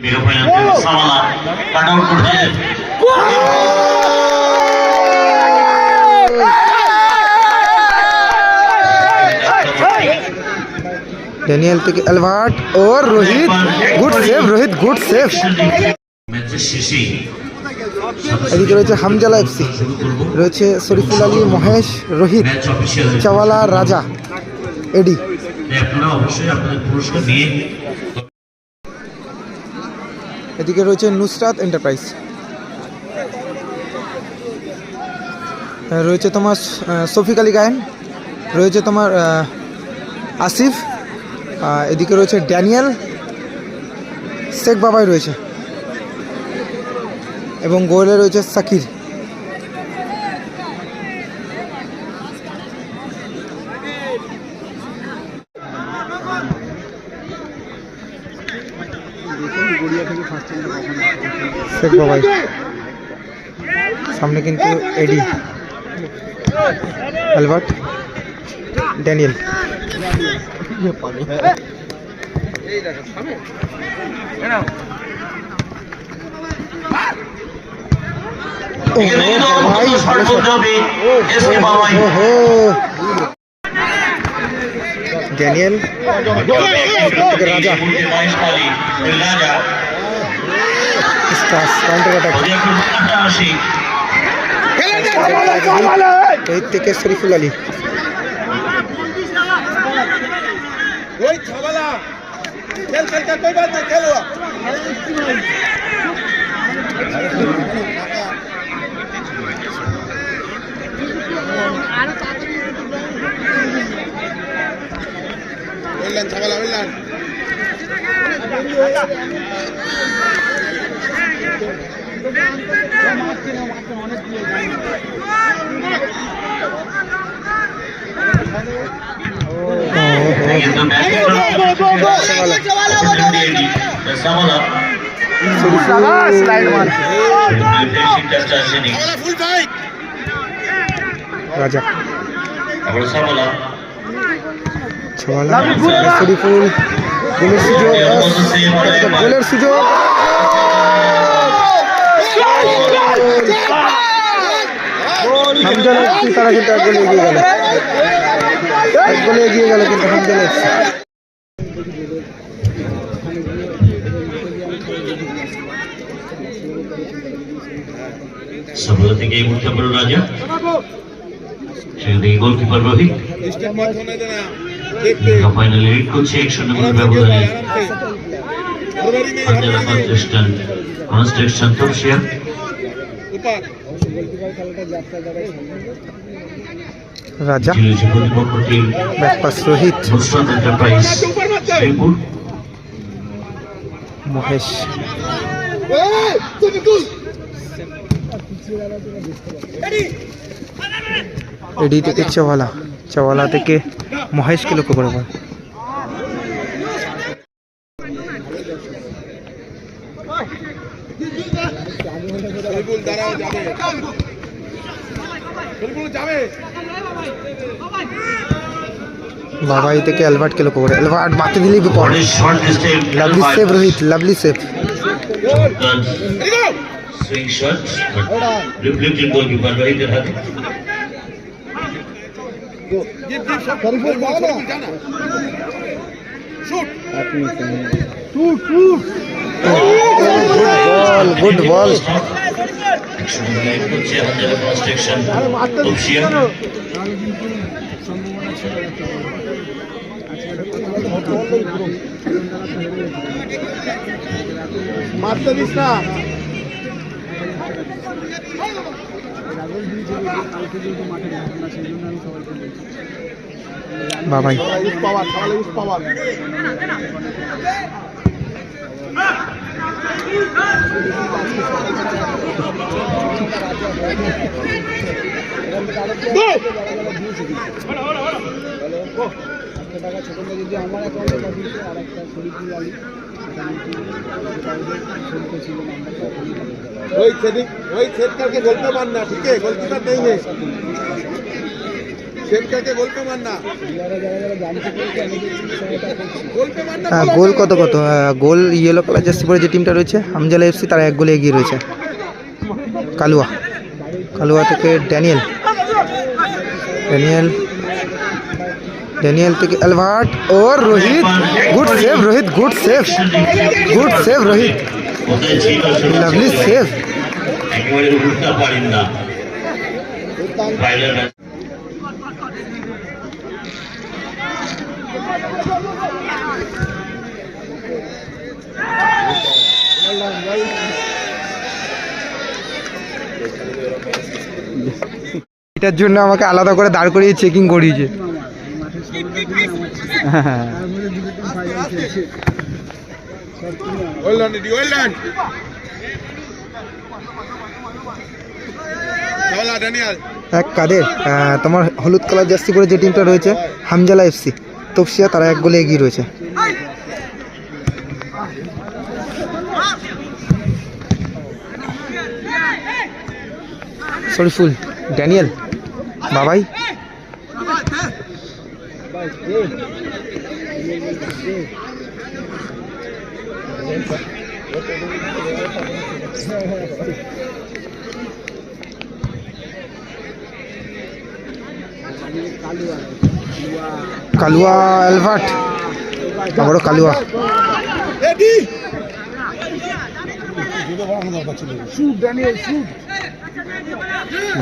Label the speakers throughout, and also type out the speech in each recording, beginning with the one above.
Speaker 1: বেরো ফাইনাল সামালা cut out করছে
Speaker 2: ড্যানিয়েল থেকে অ্যালবার্ট ও Rohit good save Rohit good save এদিকে রয়েছে হামজালা এফসি রয়েছে শরীফুল আলী মহেশ রোহিত চাওয়ালা রাজা এডি
Speaker 1: আপনারা অবশ্যই আপনাদের পুরস্কার নিয়ে
Speaker 2: এদিকে রয়েছে নুসরাত এন্টারপ্রাইজ রয়েছে তোমার সফিক আলী গায়েন, রয়েছে তোমার আসিফ এদিকে রয়েছে ড্যানিয়েল, শেখ বাবাই রয়েছে। এবং গোয়েলে রয়েছে সাকির। শেখ বাবাই সামনে কিন্তু এডি অ্যালবার্ট ড্যানিয়েল ও ভাই ভালো shot।
Speaker 1: এসকে বাবাই
Speaker 2: ওহো ড্যানিয়েল রাজা এই থেকে শরীফুল আলী
Speaker 3: খেল খেল খেল কোই বাত নেই খেল হুয়া ওইলান ছাবালা ওইলান
Speaker 2: রাজা শরীফুল গোলের সুযোগ গোলের সুযোগ হামজাল এফসি তারা কিন্তু এক গোলে এগিয়ে গেল এক গোলে এগিয়ে গেল কিন্তু হামজাল এফসি
Speaker 1: সফলতা থেকে এই মুহূর্তে বড় রাজা সেই গোলকিপার রোহিত ফাইনালে লিড করছে এক শূন্য গোল ব্যবধানে কনস্ট্রাকশন তপসিয়া राजा।
Speaker 3: सोहित महेश। एडी
Speaker 1: तो
Speaker 2: थे चवाला। चवाला तो थे महेश के लोग Thank you.
Speaker 3: বিলকুল দাঁড়াও যাবে বিলকুল যাবে
Speaker 2: বাবাই থেকে অ্যালবার্টকে লক্ষ্য করে অ্যালবার্ট মারতে দিলেই বিপদ
Speaker 1: বলের short distance
Speaker 2: lovely save Rohit lovely save
Speaker 3: Ready, go!
Speaker 1: Swing shot reflected goalkeeper রোহিতের হাতে
Speaker 3: Give, give, shot. Shoot.
Speaker 2: Ball good ball
Speaker 3: মারতে দিস না
Speaker 2: বাবাই
Speaker 3: পাওয়ার তাহলে পাওয়ার টাকা ছোট যদি আমার ওই সেদিক ওই সেদিকারকে বলতে না ঠিক আছে গল্পটা নেই।
Speaker 2: হ্যাঁ গোল কত কত? গোল ইয়েলো কালার জার্সি পরে যে টিমটা রয়েছে হামজালা এফসি তারা এক গোলে এগিয়ে রয়েছে। কালুয়া। কালুয়া থেকে ড্যানিয়েল। ড্যানিয়েল। ড্যানিয়েল থেকে অ্যালভার্ট ও Rohit. Good save Rohit good save good save Rohit. Lovely save
Speaker 1: একেবারে উঠতে পারেন না ফাইনাল ম্যাচ
Speaker 2: এটার জন্য আমাকে আলাদা করে দাঁড় করিয়ে চেকিং করিয়েছে। এক কাদের তোমার হলুদ কালার জার্সি করে যে টিমটা রয়েছে, হামজালা এফসি তপসিয়া তারা এক গোলে এগিয়ে রয়েছে। শরীফুল ড্যানিয়েল। বাবাই। কালুয়া অ্যালভার্ট আবারও কালুয়া।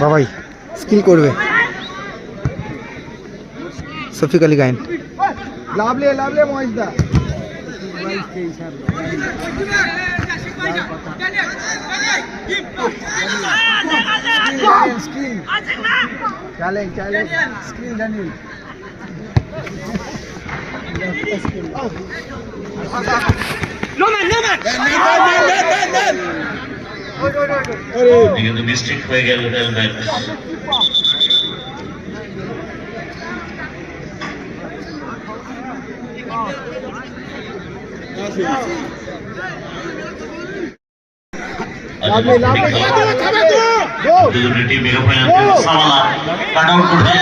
Speaker 2: বাবাই স্কিল করবে। সফিক আলী গায়েন লাভলে লাভলে মহেশদা চ্যালেঞ্জ চ্যালেঞ্জ স্কিল জানিল
Speaker 1: কিন্তু মিস্টেক হয়ে গেল হেলমেট দুজনের টিম ফাইনাল সামালা কাট আউট করছে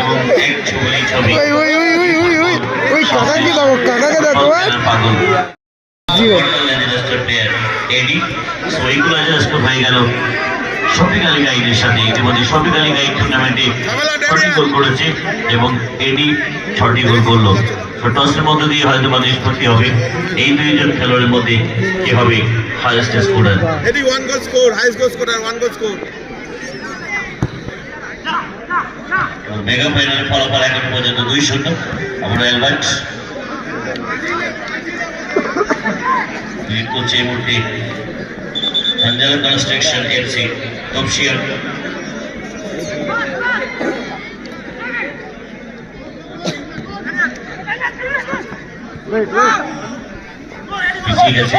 Speaker 1: এবং এক ছবি ছবি
Speaker 2: ওই ওই ওই ওই ওই ওই ওই কাকাকে দাও কাকাকে দাও তোমার
Speaker 1: পাগল
Speaker 2: জিরো
Speaker 1: এডি সো এইগুলো জাস্ট হয়ে গেল শফিক আলী গাইডের সাথে ইতিমধ্যে শফিক আলী গাইড টুর্নামেন্টে ছটি গোল করেছে এবং এডি ছটি গোল করল। টসের মধ্যে দিয়ে হয়তো বা নিষ্পত্তি হবে। এই দুইজন খেলোয়াড়ের মধ্যে কে হবে highest scorer
Speaker 3: ready one goal score highest goal scorer one goal score
Speaker 1: mega ফাইনালের ফলাফল এখন পর্যন্ত দুই শূন্য। আমরা অ্যালবার্ট করছে এই মুহূর্তে কনস্ট্রাকশন এফসি তপসিয়া পিছিয়ে গেছে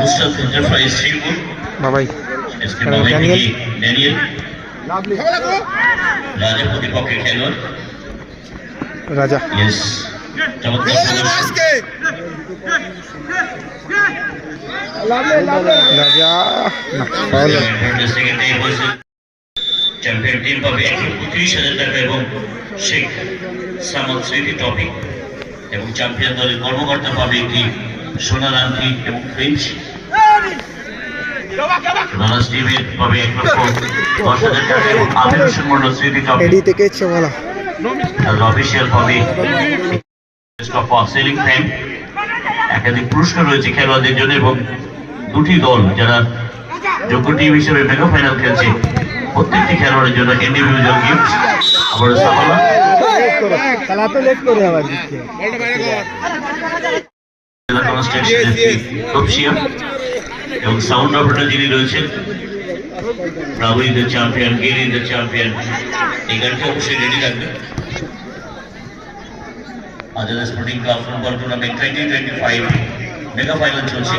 Speaker 1: মুস্তাফ এন্টারপ্রাইজ শ্রীপুর
Speaker 2: বাবাই।
Speaker 1: এসকে থেকে ড্যানিয়েল।
Speaker 3: ঝামেলা
Speaker 1: রাজা প্রতিপক্ষের খেলোয়াড়।
Speaker 2: রাজা।
Speaker 1: ইয়েস চমৎকার প্রদর্শন
Speaker 3: আজকে।
Speaker 2: রাজা।
Speaker 1: চ্যাম্পিয়ন টিম পাবে এক লক্ষ হাজার টাকা এবং শেখ সামল স্মৃতি ট্রফি এবং চ্যাম্পিয়ন দলের কর্মকর্তা পাবে একটি সোনার আংটি এবং ফ্রিজ
Speaker 2: এডি থেকে
Speaker 1: অফিসিয়াল পাবে সেলিং ফ্যান একাধিক পুরস্কার রয়েছে খেলোয়াড়দের জন্য এবং দুটি দল যারা যোগ্য টিম হিসেবে মেগা ফাইনাল খেলছে প্রত্যেকটি খেলোয়াড়ের জন্য ইন্ডিভিজুয়াল গিফট আবার
Speaker 2: খেলা তো লেট করে আবার দিচ্ছে
Speaker 3: বলটা বাইরে কর
Speaker 1: জেলা কনস্ট্রাকশন তপসিয়া এবং সাউন্ড অপারেটর যিনি রয়েছেন Rahul the champion Gerry the champion এই গানটি অবশ্যই রেডি রাখবে Azad sporting club football tournament twenty twenty five mega final চলছে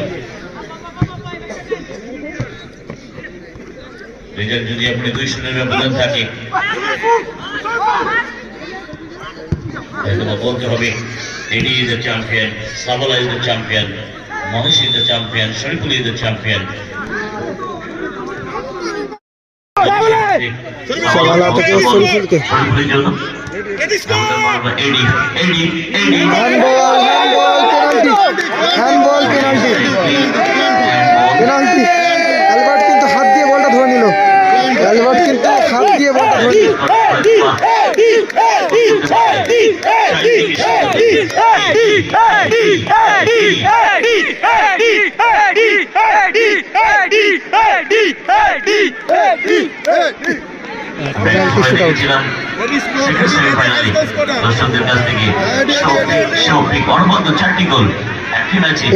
Speaker 1: রেজাল্ট যদি আপনি দুই শূন্যের ব্যবধান থাকে হয়তো বা বলতে হবে এডি is the champion Sabla is the champion Mohesh is the champion, Shariful is the champion.
Speaker 2: সকালা থেকে শরীফুলকে
Speaker 1: শরীফুলের জন্য
Speaker 3: Ready, score!
Speaker 1: আমাদের এডি এডি এডি
Speaker 2: হ্যান্ডবল হ্যান্ডবল পেনাল্টি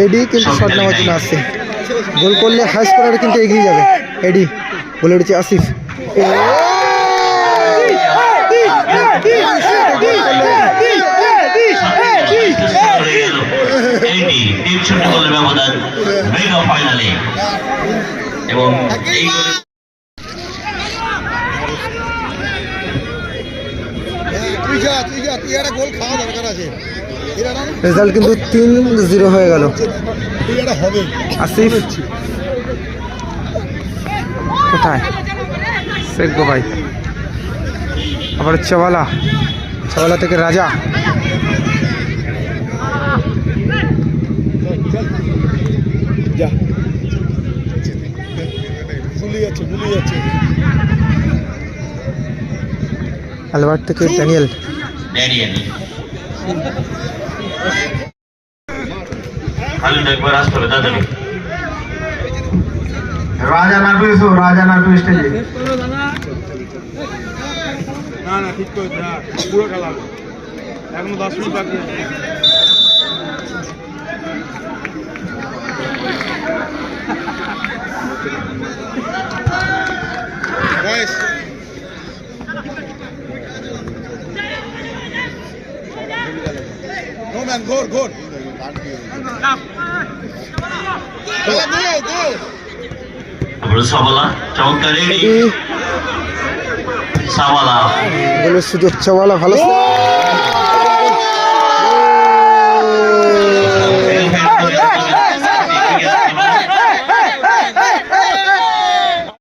Speaker 2: এডি কিন্তু শট নেওয়ার জন্য আসছে গোল করলে হাই স্কোরারে কিন্তু এগিয়ে যাবে এডি বলে উঠেছে আসিফ
Speaker 1: শূন্য গোলের ব্যবধান মেগা ফাইনালে এবং এই
Speaker 2: রেজাল্ট কিন্তু তিন জিরো হয়ে কোথায়? আবার চওয়ালা চওয়ালা থেকে রাজা।
Speaker 3: যা। ভুলে যাচ্ছে ভুলে যাচ্ছে
Speaker 2: আলবার্ট থেকে ড্যানিয়েল?
Speaker 1: ড্যানিয়েল। খালিদ একবার আসতে হবে তাড়াতাড়ি।
Speaker 2: রাজা নাটু রাজা নাটু স্টেজে
Speaker 3: না না ঠিক করে যা পুরো খেলা। এখনও দশ মিনিট বাকি আছে। বয়স No man, go, go. Go, go, go.
Speaker 1: সাবালা চমৎকার সাবালা
Speaker 2: গোলের সুযোগ চওয়ালা ভালো